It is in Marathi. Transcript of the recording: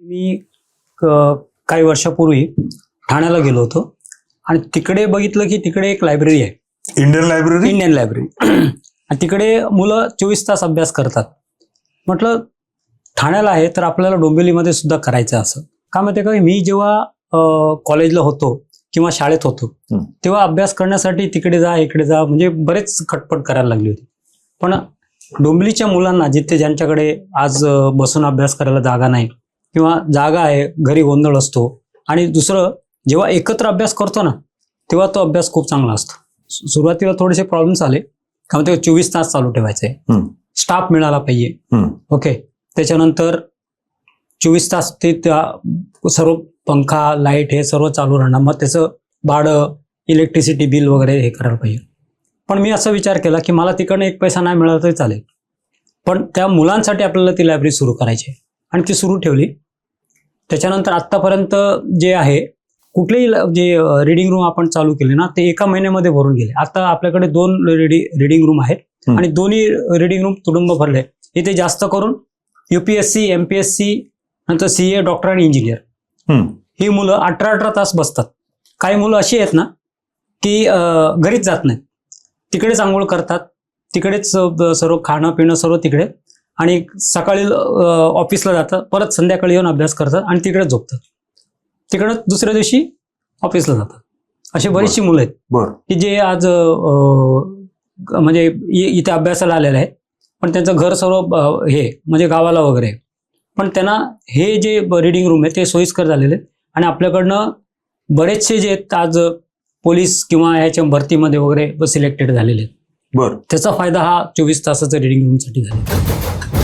मी काही वर्षापूर्वी ठाण्याला गेलो होतो. आणि तिकडे बघितलं की तिकडे एक लायब्ररी आहे. इंडियन लायब्ररी इंडियन लायब्ररी आणि तिकडे मुलं चोवीस तास अभ्यास करतात. म्हटलं ठाण्याला आहे तर आपल्याला डोंबिवलीमध्ये सुद्धा करायचं असं. का माहिती का? मी जेव्हा कॉलेजला होतो किंवा शाळेत होतो. तेव्हा अभ्यास करण्यासाठी तिकडे जा इकडे जा म्हणजे बरेच खटपट करायला लागली होती. पण डोंबिवलीच्या मुलांना जिथे ज्यांच्याकडे आज बसून अभ्यास करायला जागा नाही किंवा जागा आहे घरी गोंधळ असतो. आणि दुसरं जेव्हा एकत्र अभ्यास करतो ना तेव्हा तो अभ्यास खूप चांगला असतो. सुरुवातीला थोडेसे प्रॉब्लेम्स आले का मग ते चोवीस तास चालू ठेवायचे. स्टाफ मिळाला पाहिजे. ओके त्याच्यानंतर चोवीस तास ते त्या सर्व पंखा लाइट हे सर्व चालू राहणार. मग त्याचं भाडं इलेक्ट्रिसिटी बिल वगैरे हे करायला पाहिजे. पण मी असा विचार केला की मला तिकडनं एक पैसा नाही मिळाला तरी चालेल. पण त्या मुलांसाठी आपल्याला ती लायब्ररी सुरू करायची आहे. आणि ती सुरू ठेवली त्याच्यानंतर आत्तापर्यंत जे आहे कुठलेही जे रिडिंग रूम आपण चालू केले ना ते एका महिन्यामध्ये भरून गेले आता आपल्याकडे दोन रिडिंग रूम आहेत. आणि दोन्ही रिडिंग रूम तुडुंब भरले इथे जास्त करून युपीएससी एमपीएससी नंतर सी ए डॉक्टर आणि इंजिनियर हं. मुलं अठरा अठरा तास बसतात काही मुलं अशी आहेत ना की घरीच जात नाहीत तिकडेच आंघोळ करतात तिकडेच सर्व खाणं पिणं सर्व तिकडे आणि सकाळी ऑफिसला जातात परत संध्याकाळी येऊन अभ्यास करतात आणि तिकडेच झोपतात. तिकडं दुसऱ्या दिवशी ऑफिसला जातात. अशी बरीचशी मुलं आहेत. की जे आज म्हणजे इथे अभ्यासाला आलेले आहेत. पण त्यांचं घर सर्व हे म्हणजे गावाला वगैरे. पण त्यांना हे जे रिडिंग रूम आहे ते सोयीस्कर झालेले आहेत. आणि आपल्याकडनं बरेचसे जे आहेत आज पोलीस किंवा ह्याच्या भरतीमध्ये वगैरे सिलेक्टेड झालेले आहेत. बर. त्याचा फायदा हा चोवीस तासाचा रिडिंग रूमसाठी झाला